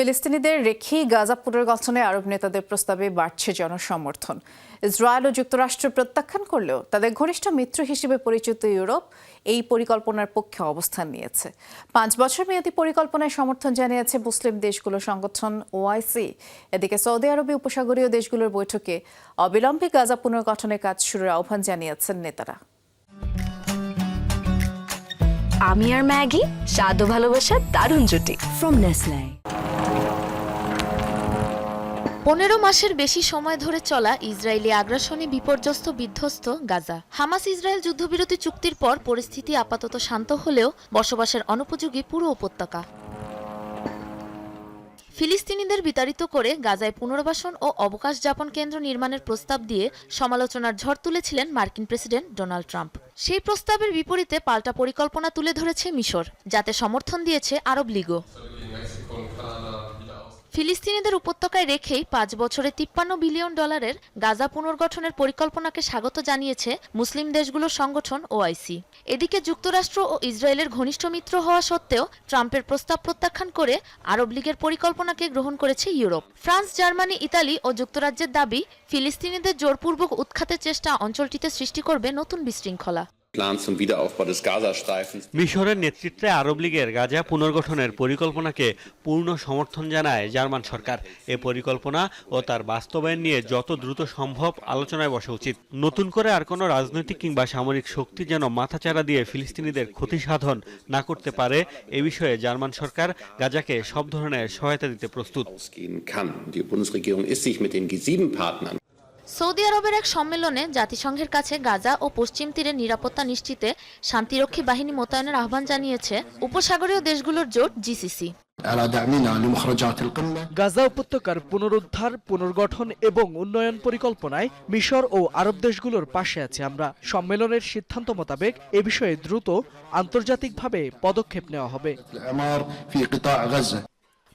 ফিলিস্তিনিদের রেখেই গাজা পুনর্গঠনে আরব নেতাদের প্রস্তাবে বাড়ছে জনসমর্থন। ইসরায়েল ও যুক্তরাষ্ট্র প্রত্যাখ্যান করলেও তাদের ঘনিষ্ঠ মিত্র হিসেবে পরিচিত ইউরোপ এই পরিকল্পনার পক্ষে অবস্থান নিয়েছে। পাঁচ বছর মেয়াদী পরিকল্পনায় সমর্থন জানিয়েছে মুসলিম দেশগুলোর সংগঠন ওআইসি। এদিকে সৌদি আরবে উপসাগরীয় দেশগুলোর বৈঠকে অবিলম্বে গাজা পুনর্গঠনের কাজ শুরুর আহ্বান জানিয়েছেন নেতারা। আমি আর ম্যাগি স্বাদ ও ভালোবাসার দারুণ জুটি। ফ্রম নেসলে পনেরো মাসের বেশি সময় ধরে চলা ইসরায়েলি আগ্রাসনে বিপর্যস্ত বিধ্বস্ত গাজা। হামাস ইসরায়েল যুদ্ধবিরতি চুক্তির পর পরিস্থিতি আপাতত শান্ত হলেও বসবাসের অনুপযোগী পুরো উপত্যকা। ফিলিস্তিনিদের বিতাড়িত করে গাজায় পুনর্বাসন ও অবকাশ যাপন কেন্দ্র নির্মাণের প্রস্তাব দিয়ে সমালোচনার ঝড় তুলেছিলেন মার্কিন প্রেসিডেন্ট ডোনাল্ড ট্রাম্প। সেই প্রস্তাবের বিপরীতে পাল্টা পরিকল্পনা তুলে ধরেছে মিশর, যাতে সমর্থন দিয়েছে আরব লীগও। ফিলিস্তিনিদের উপত্যকায় রেখেই পাঁচ বছরে তিপ্পান্ন বিলিয়ন ডলারের গাজা পুনর্গঠনের পরিকল্পনাকে স্বাগত জানিয়েছে মুসলিম দেশগুলোর সংগঠন ওআইসি। এদিকে যুক্তরাষ্ট্র ও ইসরায়েলের ঘনিষ্ঠ মিত্র হওয়া সত্ত্বেও ট্রাম্পের প্রস্তাব প্রত্যাখ্যান করে আরব লীগের পরিকল্পনাকে গ্রহণ করেছে ইউরোপ। ফ্রান্স, জার্মানি, ইতালি ও যুক্তরাজ্যের দাবি, ফিলিস্তিনিদের জোরপূর্বক উৎখাতের চেষ্টা অঞ্চলটিতে সৃষ্টি করবে নতুন বিশৃঙ্খলা। মিশরের নেতৃত্বে আরব লীগের গাজা পুনর্গঠনের পরিকল্পনাকে পূর্ণ সমর্থন জানায় জার্মান সরকার। এ পরিকল্পনা ও তার বাস্তবায়ন নিয়ে যত দ্রুত সম্ভব আলোচনায় বসা উচিত। নতুন করে আর কোনো রাজনৈতিক কিংবা সামরিক শক্তি যেন মাথাচাড়া দিয়ে ফিলিস্তিনিদের ক্ষতি সাধন না করতে পারে এ বিষয়ে জার্মান সরকার গাজাকে সব ধরনের সহায়তা দিতে প্রস্তুত। সৌদি আরবের এক সম্মেলনে জাতিসংঘের কাছে গাজা ও পশ্চিম তীরে নিরাপত্তা নিশ্চিতে শান্তিরক্ষী বাহিনী মোতায়েনের আহ্বান জানিয়েছে উপসাগরীয় দেশগুলোর জোট জিসিসি। গাজা উপত্যকার পুনরুদ্ধার পুনর্গঠন এবং উন্নয়ন পরিকল্পনায় মিশর ও আরব দেশগুলোর পাশে আছে আমরা। সম্মেলনের সিদ্ধান্ত মোতাবেক এ বিষয়ে দ্রুত আন্তর্জাতিকভাবে পদক্ষেপ নেওয়া হবে।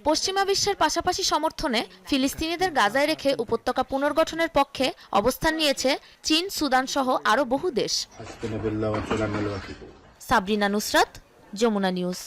পশ্চিমা বিশ্বের পাশাপাশি সমর্থনে ফিলিস্তিনিদের গাজায় রেখে উপত্যকা পুনর্গঠনের পক্ষে অবস্থান নিয়েছে চীন, সুদান সহ আরও বহু দেশ। সাবরিনা নুসরাত, যমুনা নিউজ।